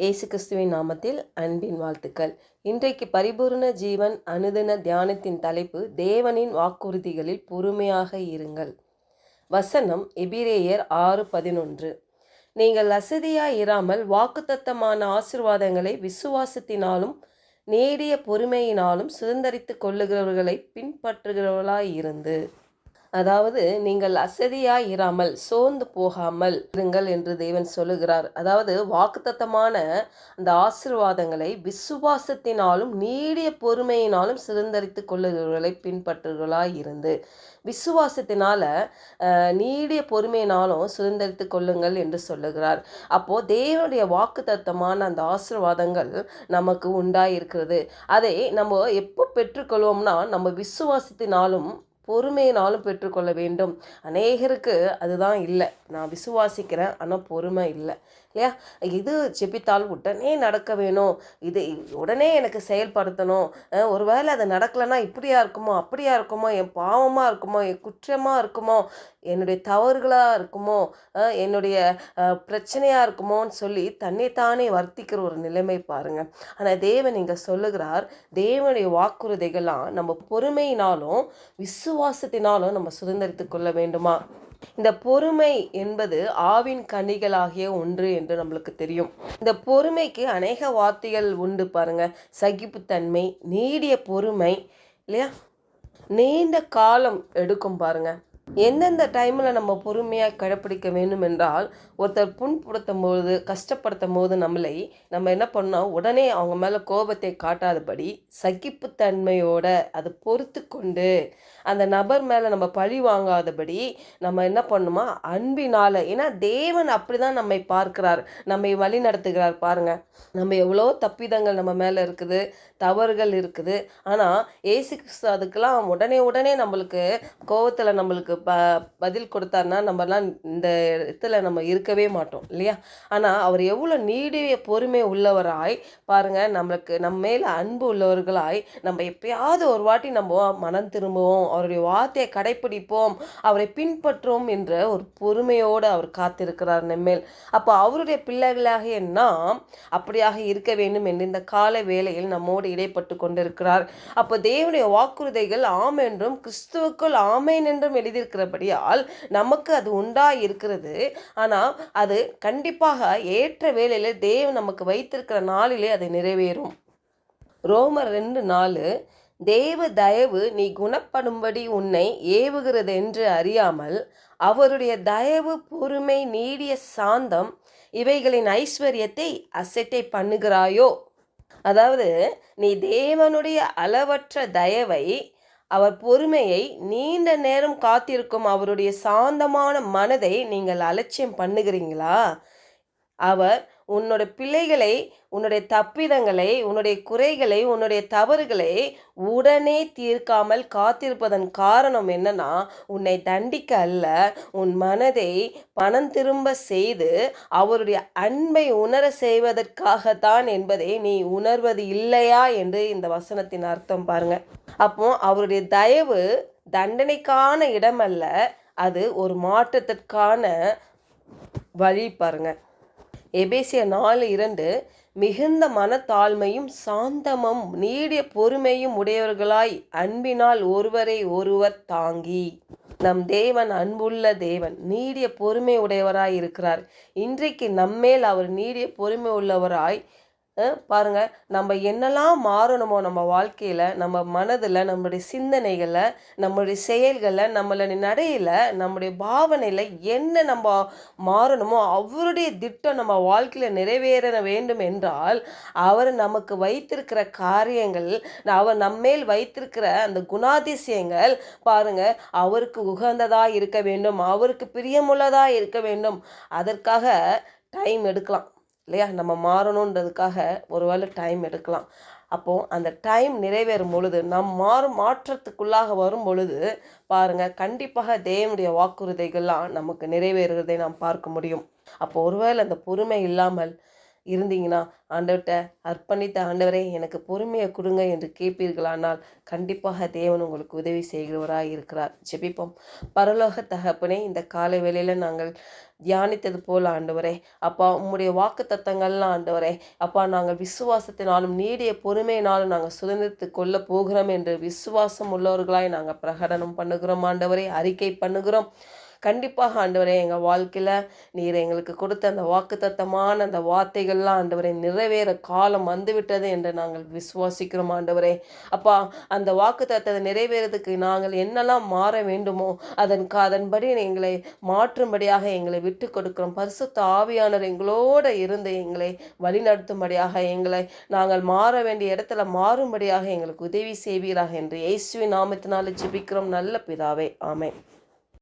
இயேசு கிறிஸ்துவின் நாமத்தில் அன்பின் வாழ்த்துக்கள். இன்றைக்கு பரிபூர்ண ஜீவன் அனுதின தியானத்தின் தலைப்பு தேவனின் வாக்குறுதிகளில் பொறுமையாக இருங்கள். வசனம் எபிரேயர் ஆறு பதினொன்று. நீங்கள் அசதியாய் இராமல் வாக்குத்தத்தமான ஆசிர்வாதங்களை விசுவாசத்தினாலும் நேடிய பொறுமையினாலும் சுதந்தரித்துக் கொள்ளுகிறவர்களை பின்பற்றுகிறவர்களாயிருந்து. அதாவது நீங்கள் அசதியாய் இராமல் சோர்ந்து போகாமல் இருங்கள் என்று தேவன் சொல்லுகிறார். அதாவது வாக்குத்தத்தமான அந்த ஆசிர்வாதங்களை விசுவாசத்தினாலும் நீடிய பொறுமையினாலும் சுதந்தரித்துக் கொள்ளுகிறவர்களை பின்பற்றுகளாய் இருந்து விசுவாசத்தினால நீடிய பொறுமையினாலும் சுதந்திரித்து கொள்ளுங்கள் என்று சொல்லுகிறார். அப்போ தேவனுடைய வாக்குத்தத்தமான அந்த ஆசீர்வாதங்கள் நமக்கு உண்டாயிருக்கிறது. அதை நம்ம எப்போ பெற்றுக்கொள்வோம்னா நம்ம விசுவாசத்தினாலும் பொறுமையினாலும் பெற்றுக்கொள்ள வேண்டும். அநேகருக்கு அதுதான் இல்லை. நான் விசுவாசிக்கிறேன் ஆனால் பொறுமை இல்லை. இல்லையா? இது செபித்தால் உடனே நடக்க வேணும். இது உடனே எனக்கு செயல்படுத்தணும். ஒருவேளை அது நடக்கலைன்னா இப்படியா இருக்குமோ அப்படியா இருக்குமோ என் பாவமாக இருக்குமோ என் குற்றமாக இருக்குமோ என்னுடைய தவறுகளாக இருக்குமோ என்னுடைய பிரச்சனையாக இருக்குமோன்னு சொல்லி தன்னைத்தானே வர்த்திக்கிற ஒரு நிலைமை பாருங்கள் ஆனால் தேவன் இங்கே சொல்லுகிறார் தேவனுடைய வாக்குறுதிகள்லாம் நம்ம பொறுமையினாலும் விசுவ விசுவாசத்தினாலும் நம்ம சுதந்திரித்து கொள்ள வேண்டுமா? இந்த பொறுமை என்பது ஆவின் கனிகளாகிய ஒன்று என்று நம்மளுக்கு தெரியும். இந்த பொறுமைக்கு அநேக வார்த்தைகள் உண்டு பாருங்க. சகிப்புத்தன்மை நீடிய பொறுமை இல்லையா? நீண்ட காலம் எடுக்கும் பாருங்கள் எந்தெந்த டைமில் நம்ம பொறுமையாக கடைப்பிடிக்க வேண்டும் என்றால் ஒருத்தர் புண்படுத்தும் போது கஷ்டப்படுத்தும் போது நம்மளை நம்ம என்ன பண்ணோம்? உடனே அவங்க மேலே கோபத்தை காட்டாதபடி சகிப்புத்தன்மையோட அதை பொறுத்து கொண்டு அந்த நபர் மேலே நம்ம பழி வாங்காதபடி நம்ம என்ன பண்ணுமா? அன்பினால் ஏன்னா தேவன் அப்படி தான் நம்மை பார்க்கிறார் நம்மை வழி நடத்துகிறார் பாருங்கள் நம்ம எவ்வளோ தப்பிதங்கள் நம்ம மேலே இருக்குது தவறுகள் இருக்குது. ஆனால் ஏசு கிறிஸ்து அதுக்கெல்லாம் உடனே உடனே நம்மளுக்கு கோவத்தில் நம்மளுக்கு ப பதில் கொடுத்தாருன்னா நம்மலாம் இந்த இடத்துல நம்ம இருக்கவே மாட்டோம் இல்லையா? ஆனால் அவர் எவ்வளோ நீடிய பொறுமை உள்ளவராய் பாருங்கள் நம்மளுக்கு நம்ம மேலே அன்பு உள்ளவர்களாய் நம்ம எப்பயாவது ஒரு வாட்டி நம்ம மனம் திரும்புவோம் அவருடைய வார்த்தையை கடைப்பிடிப்போம் அவரை பின்பற்றுவோம் என்ற ஒரு பொறுமையோடு அவர் காத்திருக்கிறார் நம்மேல் அப்போ அவருடைய பிள்ளைகளாகிய நாம் அப்படியாக இருக்க வேண்டும் என்று இந்த கால வேளையில் நம்மோடு இடைப்பட்டு கொண்டிருக்கிறார். அப்போ தேவனுடைய வாக்குறுதிகள் ஆம் என்றும் கிறிஸ்துவுக்குள் ஆமேன் என்றும் இருக்கிறபடியால் நமக்கு அது உண்டா இருக்கிறது ஆனால் அது கண்டிப்பாக ஏற்ற வேலையில் தேவன் நமக்கு வைத்திருக்கிற நாளிலே அது நிறைவேறும். ரோமர் ரெண்டு நாலு தேவ தயவு நீ குணப்படும்படி உன்னை ஏவுகிறது என்று அறியாமல் அவருடைய தயவு பொறுமை நீடிய சாந்தம் இவைகளின் ஐஸ்வர்யத்தை அசட்டை பண்ணுகிறாயோ? அதாவது நீ தேவனுடைய அளவற்ற தயவை அவர் பொறுமையை நீண்ட நேரம் காத்திருக்கும் அவருடைய சாந்தமான மனதை நீங்கள் அலட்சியம் பண்ணுகிறீங்களா? அவர் உன்னோட பிள்ளைகளை உன்னுடைய தப்பிதங்களை உன்னுடைய குறைகளை உன்னுடைய தவறுகளை உடனே தீர்க்காமல் காத்திருப்பதன் காரணம் என்னன்னா உன்னை தண்டிக்க அல்ல. உன் மனதை பணம் திரும்ப செய்து அவருடைய அன்பை உணர செய்வதற்காகத்தான் என்பதை நீ உணர்வது இல்லையா என்று இந்த வசனத்தின் அர்த்தம் பாருங்க. அப்போ அவருடைய தயவு தண்டனைக்கான இடமல்ல அது ஒரு மாற்றத்திற்கான வழி பாருங்கள் எபேசிய நாலு இரண்டு மிகுந்த மனத்தாழ்மையும் சாந்தமும் நீடிய பொறுமையும் உடையவர்களாய் அன்பினால் ஒருவரை ஒருவர் தாங்கி. நம் தேவன் அன்புள்ள தேவன் நீடிய பொறுமை உடையவராய் இருக்கிறார். இன்றைக்கு நம்மேல் அவர் நீடிய பொறுமை உள்ளவராய் பாருங்கள் பாருங்க நம்ம என்னெல்லாம் மாறணுமோ நம்ம வாழ்க்கையில் நம்ம மனதில் நம்மளுடைய சிந்தனைகளில் நம்மளுடைய செயல்களில் நம்மளுடைய நடையில் நம்முடைய பாவனையில் என்ன நம்ம மாறணுமோ அவருடைய திட்டம் நம்ம வாழ்க்கையில் நிறைவேற வேண்டும் என்றால் அவர் நமக்கு வைத்திருக்கிற காரியங்கள் அவர் நம்மேல் வைத்திருக்கிற அந்த குணாதிசயங்கள் பாருங்கள் அவருக்கு உகந்ததாக இருக்க வேண்டும் அவருக்கு பிரியமுள்ளதாக இருக்க வேண்டும். அதற்காக டைம் எடுக்கலாம். இல்லையா? நம்ம மாறணுன்றதுக்காக ஒருவேளை டைம் எடுக்கலாம். அப்போது அந்த டைம் நிறைவேறும் பொழுது நம் மாறும் மாற்றத்துக்குள்ளாக வரும் பொழுது பாருங்க கண்டிப்பாக தேவனுடைய வாக்குறுதிகள்லாம் நமக்கு நிறைவேறுவதை நாம் பார்க்க முடியும். அப்போ ஒருவேளை அந்த பொறுமை இல்லாமல் இருந்தீங்கன்னா ஆண்டவர்கிட்ட அர்ப்பணித்த ஆண்டவரே எனக்கு பொறுமையை கொடுங்க என்று கேட்பீர்களானால் கண்டிப்பாக தேவன் உங்களுக்கு உதவி செய்கிறவராக இருக்கிறார். ஜெபிப்போம். பரலோக தகப்பனே இந்த காலை வேளையில் நாங்கள் தியானித்தது போல் ஆண்டவரே அப்பா உம்முடைய வாக்கு தத்தங்கள்லாம் ஆண்டவரே அப்பா நாங்கள் விசுவாசத்தினாலும் நீடிய பொறுமையினாலும் நாங்கள் சுதந்திரத்து கொள்ள போகிறோம் என்று விசுவாசம் உள்ளவர்களாய் நாங்கள் பிரகடனம் பண்ணுகிறோம். ஆண்டவரே அறிக்கை பண்ணுகிறோம். கண்டிப்பாக ஆண்டவரே எங்கள் வாழ்க்கையில் நீர் எங்களுக்கு கொடுத்த அந்த வாக்குத்தத்தமான அந்த வார்த்தைகள்லாம் ஆண்டவரை நிறைவேற காலம் வந்துவிட்டது என்று நாங்கள் விசுவாசிக்கிறோம் ஆண்டவரே. அப்பா அந்த வாக்குத்தத்தத்தை நிறைவேறதுக்கு நாங்கள் என்னெல்லாம் மாற வேண்டுமோ அதன் அதன்படி எங்களை மாற்றும்படியாக எங்களை விட்டு கொடுக்கிறோம். பரிசுத்த ஆவியானவர் எங்களோடு இருந்து எங்களை வழிநடத்தும்படியாக எங்களை நாங்கள் மாற வேண்டிய இடத்துல மாறும்படியாக எங்களுக்கு உதவி செய்வீராக என்று இயேசுவின் நாமத்தினால ஜிபிக்கிறோம். நல்ல பிதாவே ஆமை